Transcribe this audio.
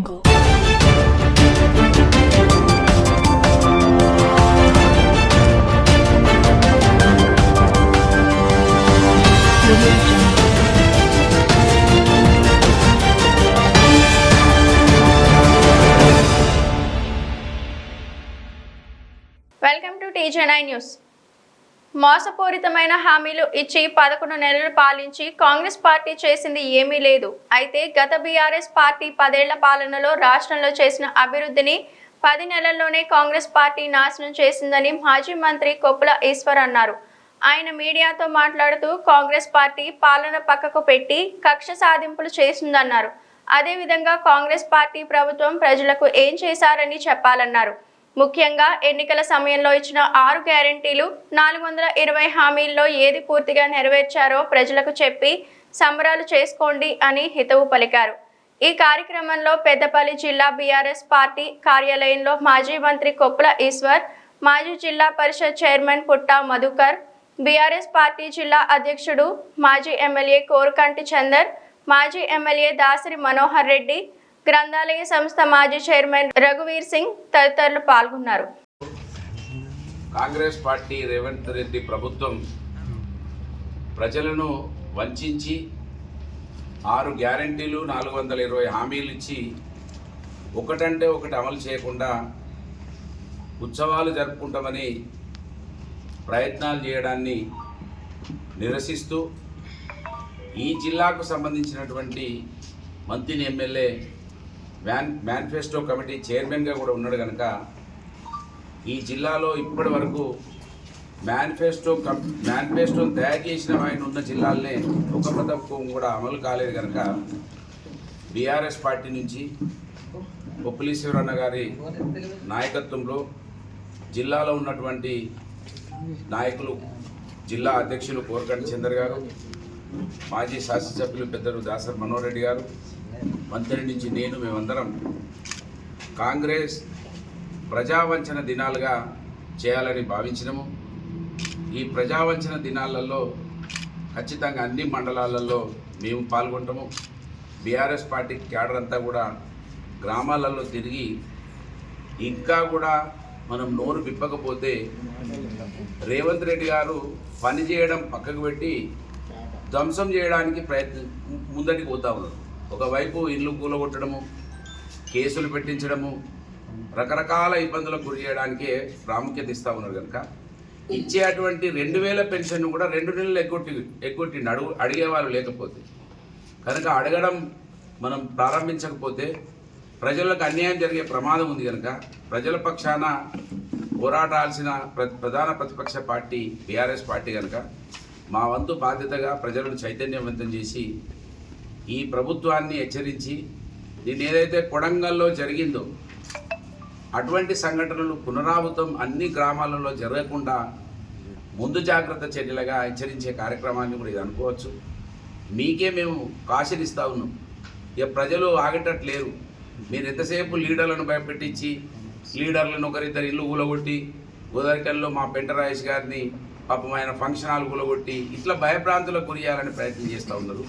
Jungle. Welcome to TGNI News. మోసపూరితమైన హామీలు ఇచ్చి పదకొండు నెలలు పాలించి కాంగ్రెస్ పార్టీ చేసింది ఏమీ లేదు. అయితే గత బీఆర్ఎస్ పార్టీ పదేళ్ళ పాలనలో రాష్ట్రంలో చేసిన అభివృద్ధిని పది నెలల్లోనే కాంగ్రెస్ పార్టీ నాశనం చేసిందని మాజీ మంత్రి కొప్పుల ఈశ్వర్ అన్నారు. ఆయన మీడియాతో మాట్లాడుతూ కాంగ్రెస్ పార్టీ పాలన పక్కకు పెట్టి కక్ష సాధింపులు చేసిందన్నారు. అదేవిధంగా కాంగ్రెస్ పార్టీ ప్రభుత్వం ప్రజలకు ఏం చేశారని చెప్పాలన్నారు. ముఖ్యంగా ఎన్నికల సమయంలో ఇచ్చిన ఆరు గ్యారంటీలు నాలుగు వందల ఇరవై హామీల్లో ఏది పూర్తిగా నెరవేర్చారో ప్రజలకు చెప్పి సంబరాలు చేసుకోండి అని హితవు పలికారు. ఈ కార్యక్రమంలో పెద్దపల్లి జిల్లా బీఆర్ఎస్ పార్టీ కార్యాలయంలో మాజీ మంత్రి కొప్పుల ఈశ్వర్ మాజీ Zilla Parishad chairman Putta Madhukar BRS party జిల్లా అధ్యక్షుడు మాజీ ఎమ్మెల్యే కోరుకంటి చందర్ మాజీ ఎమ్మెల్యే దాసరి మనోహర్ రెడ్డి గ్రంథాలయ సంస్థ మాజీ చైర్మన్ రఘువీర్ సింగ్ తదితరులు పాల్గొన్నారు. కాంగ్రెస్ పార్టీ రేవంత్ రెడ్డి ప్రభుత్వం ప్రజలను వంచి ఆరు గ్యారంటీలు నాలుగు వందల ఇరవై హామీలు ఇచ్చి ఒకటంటే ఒకటి అమలు చేయకుండా ఉత్సవాలు జరుపుకుంటామని ప్రయత్నాలు చేయడాన్ని నిరసిస్తూ ఈ జిల్లాకు సంబంధించినటువంటి మంత్రిని ఎమ్మెల్యే మ్యాన్ మేనిఫెస్టో కమిటీ చైర్మన్గా కూడా ఉన్నాడు కనుక ఈ జిల్లాలో ఇప్పటి వరకు మేనిఫెస్టో కం మేనిఫెస్టోని తయారు చేసిన ఆయన ఉన్న జిల్లాలనే ఒక పథకం కూడా అమలు కాలేదు కనుక బీఆర్ఎస్ పార్టీ నుంచి బొప్పలీశ్వరన్న గారి నాయకత్వంలో జిల్లాలో ఉన్నటువంటి నాయకులు జిల్లా అధ్యక్షులు కోరకండి చందర్ గారు మాజీ శాసనసభ్యులు పెద్దలు దాసర్ మనోహర్ రెడ్డి గారు మంత్రి నుంచి నేను మేమందరం కాంగ్రెస్ ప్రజావంచన దినాలుగా చేయాలని భావించినము. ఈ ప్రజావంచన దినాలలో ఖచ్చితంగా అన్ని మండలాలలో మేము పాల్గొంటాము. బీఆర్ఎస్ పార్టీ క్యాడర్ అంతా కూడా గ్రామాలలో తిరిగి ఇంకా కూడా మనం నోరు విప్పకపోతే రేవంత్ రెడ్డి గారు పని చేయడం పక్కకు పెట్టి ధ్వంసం చేయడానికి ప్రయత్నం ముందటికి పోతా ఉన్నారు. ఒకవైపు ఇల్లు కూలగొట్టడము కేసులు పెట్టించడము రకరకాల ఇబ్బందులకు గురి చేయడానికే ప్రాముఖ్యత ఇస్తూ ఉన్నారు కనుక ఇచ్చే అటువంటి రెండు వేల పెన్షన్ కూడా రెండు నెలలు ఎగ్గొట్టి ఎగ్గొట్టి అడుగు అడిగేవారు లేకపోతే. కనుక అడగడం మనం ప్రారంభించకపోతే ప్రజలకు అన్యాయం జరిగే ప్రమాదం ఉంది కనుక ప్రజల పక్షాన పోరాడాల్సిన ప్ర ప్రధాన ప్రతిపక్ష పార్టీ బీఆర్ఎస్ పార్టీ కనుక మా వంతు బాధ్యతగా ప్రజలను చైతన్యవంతం చేసి ఈ ప్రభుత్వాన్ని హెచ్చరించి నేను ఏదైతే కొడంగల్లో జరిగిందో అటువంటి సంఘటనలు పునరావృతం అన్ని గ్రామాలలో జరగకుండా ముందు జాగ్రత్త చర్యలుగా హెచ్చరించే కార్యక్రమాన్ని కూడా ఇది అనుకోవచ్చు. మీకే మేము కాశనిస్తా ఉన్నాం. ఇక ప్రజలు ఆగేటట్లేరు. మీరు ఎంతసేపు లీడర్లను భయపెట్టించి లీడర్లను ఒకరిద్దరు ఇల్లు కూలగొట్టి గోదావరికల్లో మా పెంటరాయేష్ గారిని పాపం ఆయన ఫంక్షన్ హాల్ కూలగొట్టి ఇట్లా భయభ్రాంతులకు గురియాలని ప్రయత్నం చేస్తూ ఉన్నారు.